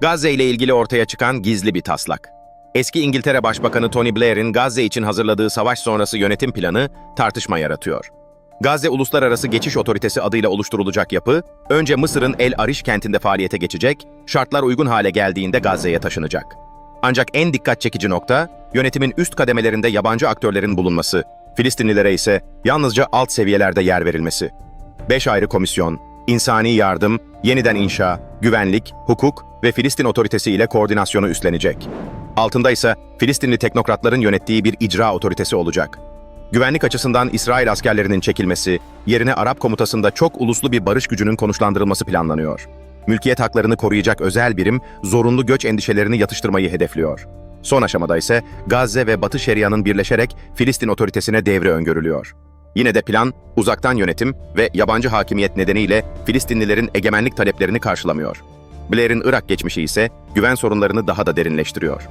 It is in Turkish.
Gazze ile ilgili ortaya çıkan gizli bir taslak. Eski İngiltere Başbakanı Tony Blair'in Gazze için hazırladığı savaş sonrası yönetim planı tartışma yaratıyor. Gazze Uluslararası Geçiş Otoritesi adıyla oluşturulacak yapı, önce Mısır'ın El Arish kentinde faaliyete geçecek, şartlar uygun hale geldiğinde Gazze'ye taşınacak. Ancak en dikkat çekici nokta, yönetimin üst kademelerinde yabancı aktörlerin bulunması, Filistinlilere ise yalnızca alt seviyelerde yer verilmesi. Beş ayrı komisyon, insani yardım, yeniden inşa, güvenlik, hukuk ve Filistin otoritesi ile koordinasyonu üstlenecek. Altında ise Filistinli teknokratların yönettiği bir icra otoritesi olacak. Güvenlik açısından İsrail askerlerinin çekilmesi, yerine Arap komutasında çok uluslu bir barış gücünün konuşlandırılması planlanıyor. Mülkiyet haklarını koruyacak özel birim, zorunlu göç endişelerini yatıştırmayı hedefliyor. Son aşamada ise Gazze ve Batı Şeria'nın birleşerek Filistin otoritesine devri öngörülüyor. Yine de plan, uzaktan yönetim ve yabancı hakimiyet nedeniyle Filistinlilerin egemenlik taleplerini karşılamıyor. Blair'in Irak geçmişi ise güven sorunlarını daha da derinleştiriyor.